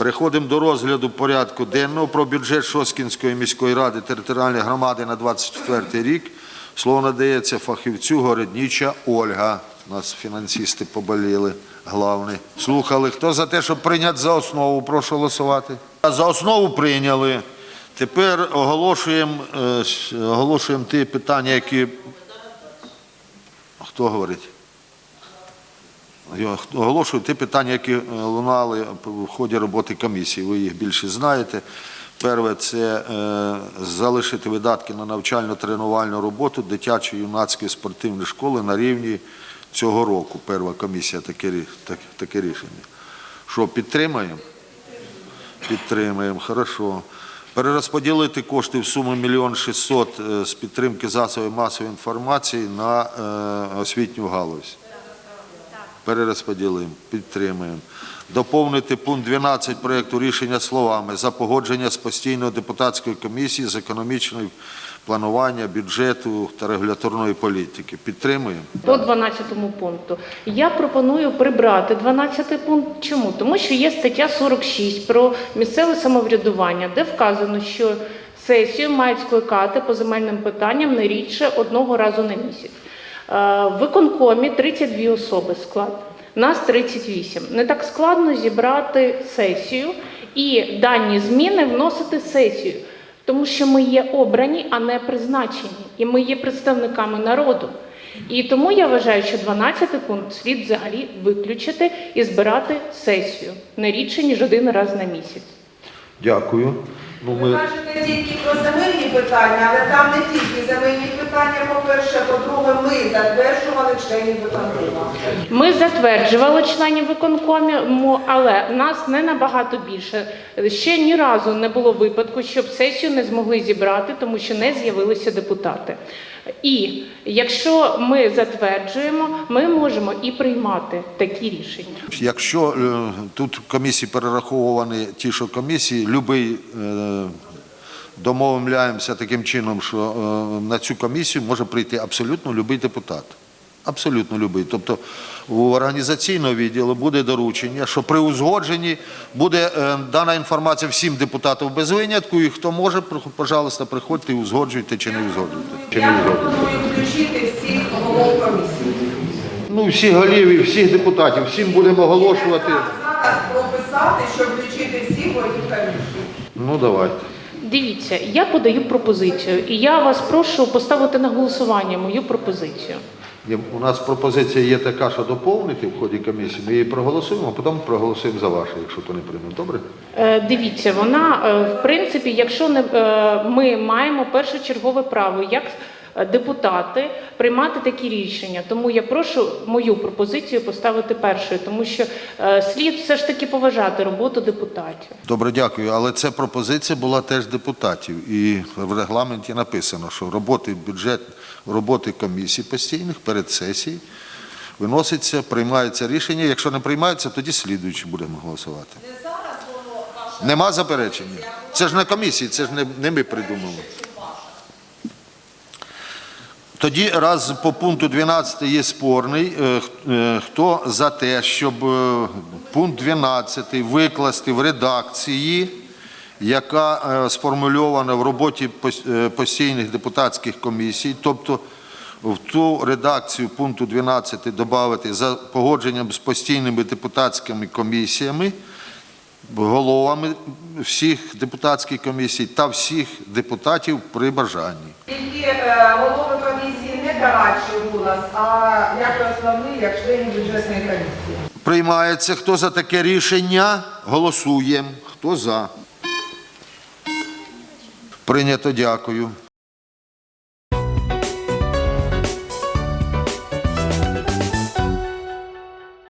Переходимо до розгляду порядку денного про бюджет Шоскінської міської ради територіальної громади на 24 рік. Слово надається фахівцю Городніча Ольга. У нас фінансисти поболіли, главний. Слухали. Хто за те, щоб прийняти за основу, прошу голосувати. За основу прийняли. Тепер оголошуємо, е, оголошуємо ті питання, які. Хто говорить? Я оголошую ті питання, які е, лунали в ході роботи комісії. Ви їх більше знаєте. Перше це е, залишити видатки на навчально-тренувальну роботу дитячої юнацької спортивної школи на рівні цього року. Перша комісія таке, таке рішення. Що, підтримаємо? Підтримаємо, хорошо. Перерозподілити кошти в суму 1 мільйон 600 е, з підтримки засобів масової інформації на освітню галузь. Перерозподілимо, підтримуємо. Доповнити пункт 12 проєкту рішення словами за погодження з постійною депутатською комісією з економічного планування, бюджету та регуляторної політики. Підтримуємо. По 12 пункту. Я пропоную прибрати 12 пункт. Чому? Тому що є стаття 46 про місцеве самоврядування, де вказано, що сесію мають скликати по земельним питанням не рідше одного разу на місяць. Е, В виконкомі 32 особи склад. Нас 38. Не так складно зібрати сесію і дані зміни вносити сесію, тому що ми є обрані, а не призначені, і ми є представниками народу. І тому я вважаю, що 12 пункт слід взагалі виключити і збирати сесію не рідше, ніж один раз на місяць. Дякую. Ну, Ви кажете тільки про земельні питання, але там не тільки земельні питання, по-перше, по-друге, ми затверджували членів виконкому. Ми затверджували членів виконкому, але нас не набагато більше. Ще ні разу не було випадку, щоб сесію не змогли зібрати, тому що не з'явилися депутати. І якщо ми затверджуємо, ми можемо і приймати такі рішення. Якщо е, тут комісії перераховані ті, що комісії, любий е, домовляємося таким чином, що е, на цю комісію може прийти абсолютно будь-який депутат. Абсолютно будь-який. Тобто у організаційного відділу буде доручення, що при узгодженні буде е, дана інформація всім депутатам без винятку, і хто може, пожалуйста, приходьте і узгоджуйте чи не узгоджуйте. Чи не Я узгоджуйте. пропоную включити всіх голов комісії. Ну, всіх голів і всіх депутатів, всім будемо оголошувати. Зараз прописати, щоб включити всіх голів комісії. Ну, давайте. Дивіться, я подаю пропозицію, і я вас прошу поставити на голосування мою пропозицію. У нас пропозиція є така, що доповнити в ході комісії. Ми її проголосуємо, а потім проголосуємо за ваше, якщо то не приймемо. Добре? Е, Дивіться, вона е, в принципі, якщо не е, ми маємо першочергове право як депутати приймати такі рішення. Тому я прошу мою пропозицію поставити першою, тому що е, слід все ж таки поважати роботу депутатів. Добре, дякую. Але ця пропозиція була теж депутатів. І в регламенті написано, що роботи бюджет, роботи комісій постійних перед сесією виноситься, приймається рішення. Якщо не приймається, тоді слідуючи будемо голосувати. Нема заперечення. Це ж не комісії, це ж не, не ми придумали. Тоді, раз по пункту 12 є спорний, е, е, хто за те, щоб е, пункт 12 викласти в редакції, яка сформульована в роботі постійних депутатських комісій, тобто в ту редакцію пункту 12 додати за погодженням з постійними депутатськими комісіями, головами всіх депутатських комісій та всіх депутатів при бажанні. Тільки голови у нас, а як основні, як члени бюджетної комісії. Приймається. Хто за таке рішення? Голосуємо. Хто за? Прийнято, дякую.